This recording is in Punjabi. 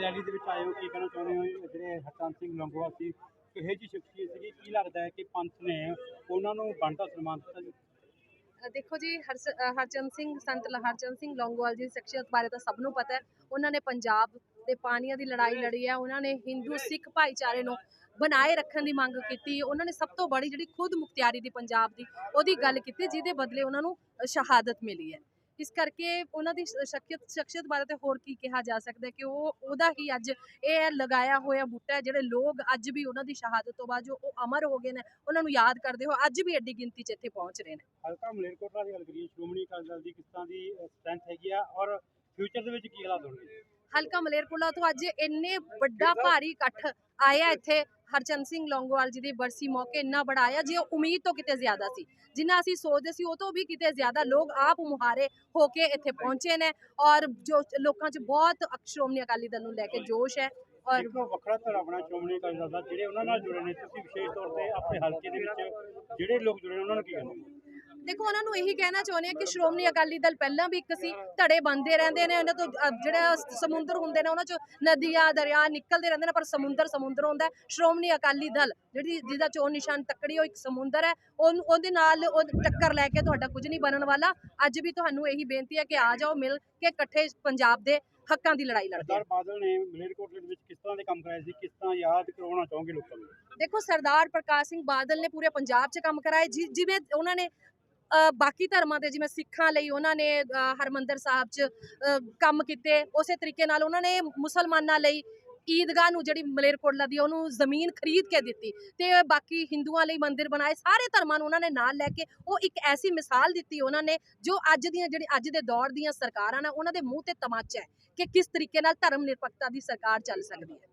ਰੈਲੀ ਦੇ ਵਿੱਚ ਆਏ ਹੋ, ਕੀ ਕਹਿਣਾ ਚਾਹੁੰਦੇ ਹੋ? ਜਿਹੜੇ ਹਰਚੰਦ ਸਿੰਘ ਲੰਗੋਵਾਲ ਸੀ, ਕਿਹੋ ਜਿਹੀ ਸ਼ਖਸੀਅਤ ਸੀਗੀ? ਕੀ ਲੱਗਦਾ ਹੈ ਕਿ ਪੰਥ ਨੇ ਉਹਨਾਂ ਨੂੰ ਬਣਦਾ ਸਨਮਾਨ ਦਿੱਤਾ ਜੀ? ਦੇਖੋ ਜੀ ਹਰਚੰਦ ਸਿੰਘ, ਸੰਤ ਹਰਚੰਦ ਸਿੰਘ ਲੌਂਗੋਵਾਲ ਜੀ ਦੀ ਸ਼ਖਸੀਅਤ ਬਾਰੇ ਤਾਂ ਸਭ ਨੂੰ ਪਤਾ ਹੈ। ਉਹਨਾਂ ਨੇ ਪੰਜਾਬ ਦੇ ਪਾਣੀਆਂ ਦੀ ਲੜਾਈ ਲੜੀ ਹੈ। ਉਹਨਾਂ ਨੇ ਹਿੰਦੂ, ਸਿੱਖ ਭਾਈਚਾਰੇ ਨੂੰ ਬਣਾਏ ਰੱਖਣ ਦੀ ਮੰਗ ਕੀਤੀ। ਉਹਨਾਂ ਨੇ ਸਭ ਤੋਂ ਬੜੀ ਜਿਹੜੀ ਖੁਦ ਮੁਖਤਿਆਰੀ ਦੀ ਪੰਜਾਬ ਦੀ ਉਹਦੀ ਗੱਲ ਕੀਤੀ, ਜਿਹਦੇ ਬਦਲੇ ਉਹਨਾਂ ਨੂੰ ਸ਼ਹਾਦਤ ਮਿਲੀ ਹੈ। ਇਸ ਕਰਕੇ ਉਹਨਾਂ ਦੀ ਸ਼ਖਸੀਅਤ ਸ਼ਖਸੀਅਤ ਬਾਰੇ ਤੇ ਹੋਰ ਕੀ ਕਿਹਾ ਜਾ ਸਕਦਾ ਹੈ ਕਿ ਉਹ ਉਹਦਾ ਹੀ ਅੱਜ ਇਹ ਲਗਾਇਆ ਹੋਇਆ ਬੂਟਾ ਜਿਹੜੇ ਲੋਕ ਅੱਜ ਵੀ ਉਹਨਾਂ ਦੀ ਸ਼ਹਾਦਤ ਤੋਂ ਬਾਅਦ ਜੋ ਉਹ ਅਮਰ ਹੋ ਗਏ ਨੇ ਉਹਨਾਂ ਨੂੰ ਯਾਦ ਕਰਦੇ ਹੋ ਅੱਜ ਵੀ ਐਡੀ ਗਿਣਤੀ 'ਚ ਇੱਥੇ ਪਹੁੰਚ ਰਹੇ ਨੇ। ਹਲਕਾ ਮਲੇਰਕੋਟਲਾ ਦੀ ਗੱਲ ਕਰੀਏ ਸ਼੍ਰੋਮਣੀ ਅਕਾਲੀ ਦਲ ਦੀ ਕਿਸ ਤਰ੍ਹਾਂ ਦੀ ਸਟਰੈਂਥ ਹੈਗੀ ਆ ਔਰ ਫਿਊਚਰ ਦੇ ਵਿੱਚ ਕੀ ਹਾਲਾਤ ਹੋਣਗੇ? ਹਲਕਾ ਮਲੇਰਕੋਟਲਾ ਤੋਂ ਅੱਜ ਇੰਨੇ ਵੱਡਾ ਭਾਰੀ ਇਕੱਠ ਆਇਆ ਇੱਥੇ। ਹਰਚੰਦ ਸਿੰਘ ਲੌਂਗੋਵਾਲ ਜੀ ਦੀ ਬਰਸੀ ਮੌਕੇ ਇੰਨਾ ਬੜਾ ਆਇਆ ਜੇ ਉਮੀਦ ਤੋਂ ਕਿਤੇ ਜ਼ਿਆਦਾ ਸੀ। ਜਿੰਨਾ ਅਸੀਂ ਸੋਚਦੇ ਸੀ, ਉਹ ਤੋਂ ਵੀ ਕਿਤੇ ਜ਼ਿਆਦਾ ਲੋਕ ਆਪ ਮੁਹਾਰੇ ਹੋ ਕੇ ਇੱਥੇ ਪਹੁੰਚੇ ਨੇ ਔਰ ਜੋ ਲੋਕਾਂ 'ਚ ਬਹੁਤ ਸ਼੍ਰੋਮਣੀ ਅਕਾਲੀ ਦਲ ਨੂੰ ਲੈ ਕੇ ਜੋਸ਼ ਹੈ ਔਰ ਇੱਕ ਵੱਖਰਾ ਧੜਾ ਸ਼੍ਰੋਮਣੀ ਅਕਾਲੀ ਦਲ ਦਾ, ਜਿਹੜੇ ਉਹਨਾਂ ਨਾਲ ਜੁੜੇ ਨੇ, ਤੁਸੀਂ ਵਿਸ਼ੇਸ਼ ਤੌਰ ਤੇ ਆਪਣੇ ਹਲਕੇ ਦੇ ਵਿੱਚ ਜਿਹੜੇ ਲੋਕ ਜੁੜੇ ਉਹਨਾਂ ਨੂੰ ਕੀ ਕਹਿੰਦੇ ਦੇਖੋ ਉਹਨਾਂ ਨੂੰ ਇਹੀ ਕਹਿਣਾ ਚਾਹੁੰਦੇ ਆ ਕਿ ਸ਼੍ਰੋਮਣੀ ਅਕਾਲੀ ਦਲ ਪਹਿਲਾਂ ਵੀ ਇੱਕ ਸੀ ਧੜੇ ਬੰਦੇ ਰਹਿੰਦੇ ਨੇ ਉਹਨਾਂ ਤੋਂ ਜਿਹੜਾ ਸਮੁੰਦਰ ਹੁੰਦੇ ਨੇ ਉਹਨਾਂ ਚੋਂ ਨਦੀਆਂ ਦਰਿਆ ਨਿਕਲਦੇ ਰਹਿੰਦੇ ਨੇ ਪਰ ਸਮੁੰਦਰ ਸਮੁੰਦਰ ਹੁੰਦਾ। ਸ਼੍ਰੋਮਣੀ ਅਕਾਲੀ ਦਲ ਜਿਹੜੀ ਜਿਹਦਾ ਚੋਣ ਨਿਸ਼ਾਨ ਤੱਕੜੀ ਉਹ ਇੱਕ ਸਮੁੰਦਰ ਹੈ। ਉਹਦੇ ਨਾਲ ਉਹ ਟੱਕਰ ਲੈ ਕੇ ਤੁਹਾਡਾ ਕੁਝ ਨਹੀਂ ਬਣਨ ਵਾਲਾ। ਅੱਜ ਵੀ ਤੁਹਾਨੂੰ ਇਹੀ ਬੇਨਤੀ ਹੈ ਕਿ ਆ ਜਾਓ ਮਿਲ ਕੇ ਇਕੱਠੇ ਪੰਜਾਬ ਦੇ ਹੱਕਾਂ ਦੀ ਲੜਾਈ ਲੜਦੇ ਸਰਦਾਰ ਬਾਦਲ ਨੇ ਮਲੇਰਕੋਟਲੇ ਦੇ ਵਿੱਚ ਕਿਸ ਤਰ੍ਹਾਂ ਦੇ ਕੰਮ ਕਰਾਏ ਸੀ ਕਿਸ ਤਰ੍ਹਾਂ ਯਾਦ ਕਰਵਾਉਣਾ ਚਾਹੋਗੇ ਲੋਕਾਂ ਨੂੰ? ਦੇਖੋ ਸਰਦਾਰ ਪ੍ਰਕਾਸ਼ ਸਿੰਘ ਬਾਦਲ ਨੇ ਪੂਰੇ ਪੰਜਾਬ 'ਚ ਕੰਮ ਕਰਾਏ। ਜਿਵੇਂ ਉਹਨਾਂ ਨੇ ਬਾਕੀ ਧਰਮਾਂ ਦੇ ਜਿਵੇਂ ਸਿੱਖਾਂ ਲਈ ਉਹਨਾਂ ਨੇ ਅ, ਹਰਮੰਦਰ ਸਾਹਿਬ 'ਚ ਕੰਮ ਕੀਤੇ। ਉਸੇ ਤਰੀਕੇ ਨਾਲ ਉਹਨਾਂ ਨੇ ਮੁਸਲਮਾਨਾਂ ਲਈ ਈਦਗਾਹ ਨੂੰ ਜਿਹੜੀ ਮਲੇਰਕੋਟਲਾ ਦੀ ਉਹਨੂੰ ਜ਼ਮੀਨ ਖਰੀਦ ਕੇ ਦਿੱਤੀ ਤੇ ਬਾਕੀ ਹਿੰਦੂਆਂ ਲਈ ਮੰਦਿਰ ਬਣਾਏ। ਸਾਰੇ ਧਰਮਾਂ ਨੂੰ ਉਹਨਾਂ ਨੇ ਨਾਲ ਲੈ ਕੇ ਉਹ ਇੱਕ ਐਸੀ ਮਿਸਾਲ ਦਿੱਤੀ ਉਹਨਾਂ ਨੇ ਜੋ ਅੱਜ ਦੀਆਂ ਜਿਹੜੀ ਅੱਜ ਦੇ ਦੌਰ ਦੀਆਂ ਸਰਕਾਰਾਂ ਨੇ ਉਹਨਾਂ ਦੇ ਮੂੰਹ ਤੇ ਤਮਾਚਾ ਹੈ ਕਿ ਕਿਸ ਤਰੀਕੇ ਨਾਲ ਧਰਮ ਨਿਰਪੱਖਤਾ ਦੀ ਸਰਕਾਰ ਚੱਲ ਸਕਦੀ ਹੈ।